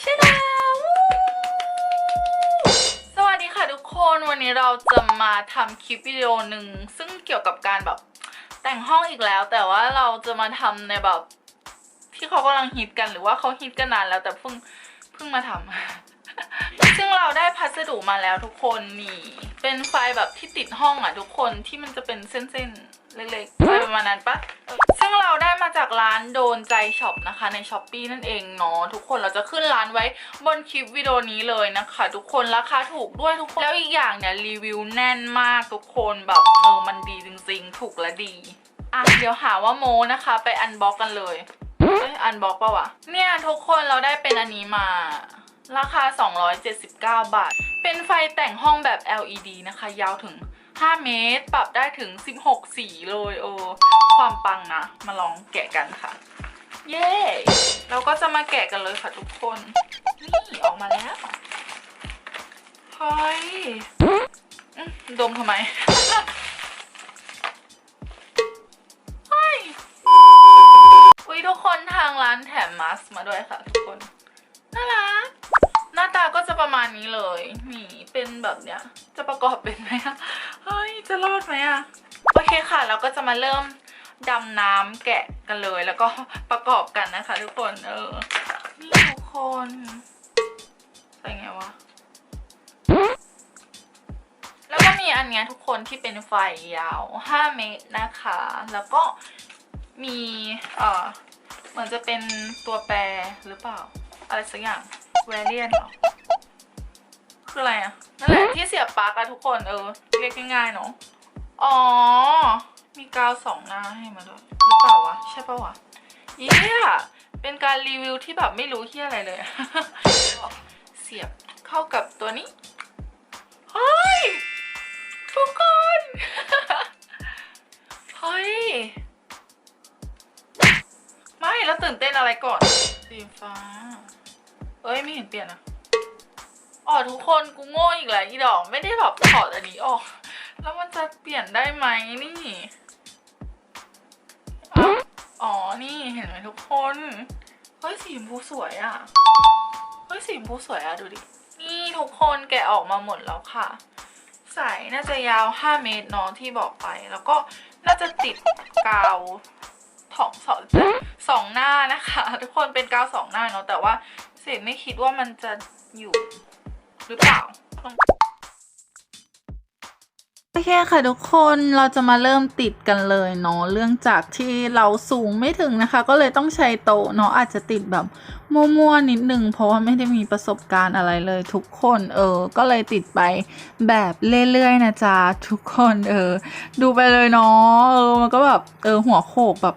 ชาแนลสวัสดีค่ะทุกคนวันนี้เราจะมาทำคลิปวิดีโอหนึ่ง ซึ่งเกี่ยวกับการแบบแต่งห้องอีกแล้ว แต่ว่าเราจะมาทำในแบบ ที่เขากำลังฮิตกันหรือว่าเขาฮิตกันนานแล้วแต่เพิ่งเพิ่งมาทำซึ่งเราได้พัสดุมาแล้วทุกคนนี่ เป็นไฟแบบที่ติดห้องอะทุกคนที่มันจะเป็นเส้นๆ เล็กๆอะไรประมาณนั้นปะซึ่งเราได้มาจากร้านโดนใจช็อปนะคะ ในช้อปปีนั่นเองเนาะทุกคนเราจะขึ้นร้านไว้บนคลิปวิดีโอนี้เลยนะคะ ทุกคนราคาถูกด้วยทุกคนแล้วอีกอย่างเนี่ยรีวิวแน่นมากทุกคนแบบเออมันดีจริงๆ ถูกและดีอะเดี๋ยวหาว่าโมนะคะ ไปอันบ็อกกันเลยเอ้ยอันบ็อกปะวะเนี่ยทุกคนเราได้เป็นอันนี้มา ราคา 279 บาท เป็นไฟแต่งห้องแบบ LED นะคะ ยาวถึง 5 เมตร ปรับได้ถึง 16 สีเลยโอ้ความปังนะ มาลองแกะกันค่ะ เย้ เราก็จะมาแกะกันเลยค่ะทุกคน นี่ออกมาแล้ว เฮ้ยอืมดมทำไมเฮ้ยอุ้ยทุกคนทางร้านแถมมาสก์มาด้วยค่ะทุกคน น่ารัก ประมาณนี้เลยนี่เป็นแบบเนี้ย จะประกอบเป็นไหมอะเฮ้ย จะรอดไหมอะโอเคค่ะ เราก็จะมาเริ่มดำน้ำแกะกันเลย แล้วก็ประกอบกันนะคะทุกคนเออนี่ทุกคนใส่ไงวะแล้วก็มีอันเนี้ยทุกคนที่เป็นไฟยาว 5 เมตรนะคะ แล้วก็มีเอ่อเหมือนจะเป็นตัวแปรหรือเปล่า อะไรสักอย่างแวเรียนเหรอ คืออะไรอะนั่นแหละที่เสียบปลั๊กอะทุกคนเออเรียกง่ายๆเนาะอ๋อ มีกาวสองหน้าให้มาด้วยหรือเปล่าวะ ใช่ปะวะเยี่ยเป็นการรีวิวที่แบบไม่รู้เฮียอะไรเลย เสียบเข้ากับตัวนี้เฮ้ยทุกคนเฮ้ยไม่แล้วตื่นเต้นอะไรก่อนสีฟ้าเอ้ยไม่เห็นเปลี่ยนอะ อ๋อทุกคนกูโง่อีกแล้วอีดอก ไม่ได้แบบถอดอันนี้ออก แล้วมันจะเปลี่ยนได้ไหมนี่อ้าวอ๋อ นี่เห็นไหมทุกคน เฮ้ยสีชมพูสวยอะเฮ้ยสีชมพูสวยอะดูดิ นี่ทุกคนแกะออกมาหมดแล้วค่ะ สายน่าจะยาว 5 เมตรเนาะที่บอกไป แล้วก็น่าจะติดกาวถองสองสองหน้านะคะ ทุกคนเป็นกาวสองหน้าเนาะแต่ว่าเศษไม่คิดว่ามันจะอยู่ รือเปล่าโอเคค่ะทุกคนเราจะมาเริ่มติดกันเลยเนาะเรื่องจากที่เราสูงไม่ถึงนะคะ ก็เลยต้องใช้โต๊ะเนาะอาจจะติดแบบมั่วๆนิดนึงเพราะว่าไม่ได้มีประสบการณ์อะไรเลยทุกคนเออ ก็เลยติดไปแบบเรื่อยๆนะจ๊ะทุกคนเออ ดูไปเลยเนาะเออมันก็แบบเออหัวโขกแบบ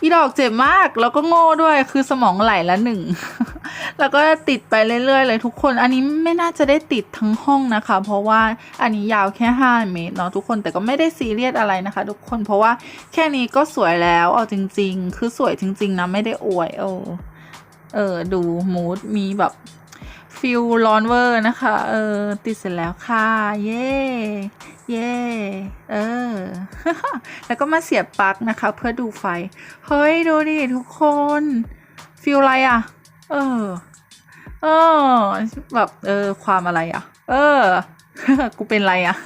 อีดอกเจ็บมากแล้วก็โง่ด้วยคือสมองไหลละหนึ่ง แล้วก็ติดไปเรื่อยๆเลยทุกคน อันนี้ไม่น่าจะได้ติดทั้งห้องนะคะ เพราะว่าอันนี้ยาวแค่ 5 เมตรเนาะทุกคน แต่ก็ไม่ได้ซีเรียสอะไรนะคะ ทุกคน เพราะว่าแค่นี้ก็สวยแล้ว เอาจริง ๆ คือสวยจริง ๆนะไม่ได้อวยเออเออ ดูมูดมีแบบฟิลร้อนเวอร์นะคะ เออ ติดเสร็จแล้วค่ะ เย่เย่เออ แล้วก็มาเสียบปลั๊กนะคะ เพื่อดูไฟ เฮ้ย ดูดิทุกคน ฟิลอะไรอะ เออ เออ แบบเออ ความอะไรอะ เออ กูเป็นไรอะ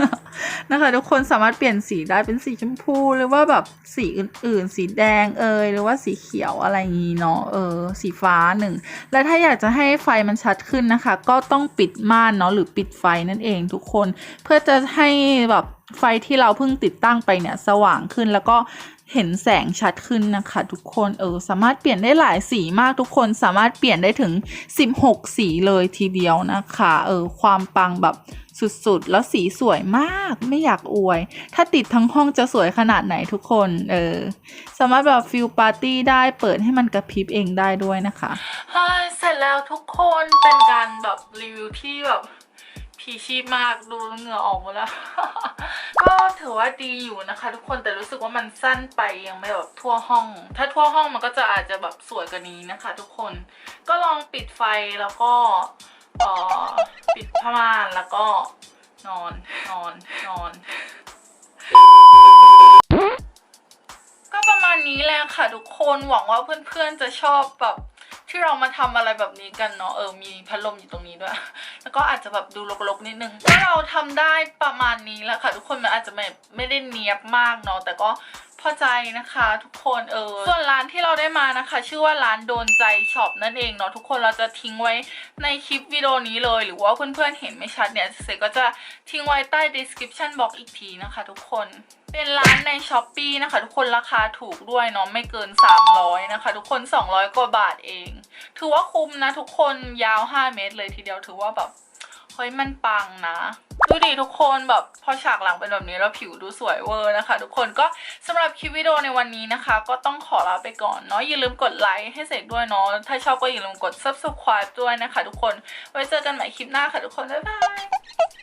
นะคะทุกคนสามารถเปลี่ยนสีได้เป็นสีชมพูหรือว่าแบบสีอื่นๆ สีแดงเอยหรือว่าสีเขียวอะไรอย่างงี้เนาะเออ สีฟ้าหนึ่ง และถ้าอยากจะให้ไฟมันชัดขึ้นนะคะ ก็ต้องปิดม่านเนาะหรือปิดไฟนั่นเองทุกคน เพื่อจะให้แบบไฟที่เราเพิ่งติดตั้งไปเนี่ยสว่างขึ้นแล้วก็ เห็นแสงชัดขึ้นนะคะทุกคนเออสามารถเปลี่ยนได้หลายสีมากทุกคนสามารถเปลี่ยนได้ถึง 16 สีเลยทีเดียวนะคะเออความปังแบบสุดๆ แล้วสีสวยมากไม่อยากอวย ถ้าติดทั้งห้องจะสวยขนาดไหนทุกคนเออสามารถแบบฟิลปาร์ตี้ได้เปิดให้มันกระพริบเองได้ด้วยนะคะเสร็จแล้วทุกคนเป็นการแบบรีวิวที่แบบ พีชีพมากดูเหงื่อออกหมดแล้ว ก็ถือว่าดีอยู่นะคะ ทุกคนแต่รู้สึกว่ามันสั้นไปยังไม่แบบทั่วห้อง ถ้าทั่วห้องมันก็จะอาจจะแบบสวยกว่านี้นะคะ ทุกคนก็ลองปิดไฟแล้วก็เอ่อปิดผ้าม่านแล้วก็นอนนอนนอน ก็ประมาณนี้แหละค่ะทุกคนหวังว่าเพื่อนๆจะชอบแบบ ที่เรามาทำอะไรแบบนี้กันเนาะเออมีพัดลมอยู่ตรงนี้ด้วย แล้วก็อาจจะแบบดูลกๆนิดนึงก็เราทำได้ประมาณนี้แล้วค่ะ ทุกคนมันอาจจะไม่ไม่ได้เนียบมากเนาะแต่ก็ พอใจนะคะทุกคนเออส่วนร้านที่เราได้มานะคะ ชื่อว่าร้านโดนใจช็อปนั่นเองเนาะทุกคนเราจะทิ้งไว้ในคลิปวิดีโอนี้เลย หรือว่าเพื่อนๆเห็นไม่ชัดเนี่ยเสกก็จะทิ้งไว้ใต้ description box อีกทีนะคะ ทุกคนเป็นร้านใน s h อ p e e นะคะ ทุกคนราคาถูกด้วยเนาะไม่เกิน 300 นะคะ ทุกคน 200 กว่าบาทเอง ถือว่าคุ้มนะทุกคนยาว 5 เมตรเลยทีเดียวถือว่าแบบ เฮ้ยมันปังนะ ดูดิทุกคนแบบพอฉากหลังเป็นแบบนี้แล้วผิวดูสวยเวอร์นะคะ ทุกคนก็สำหรับคลิปวิดีโอในวันนี้นะคะ ก็ต้องขอลาไปก่อนเนาะอย่าลืมกดไลค์ให้เสกด้วยเนาะถ้าชอบก็อย่าลืมกด subscribe ด้วยนะคะ ทุกคนไว้เจอกันใหม่คลิปหน้าค่ะทุกคนบ๊ายบาย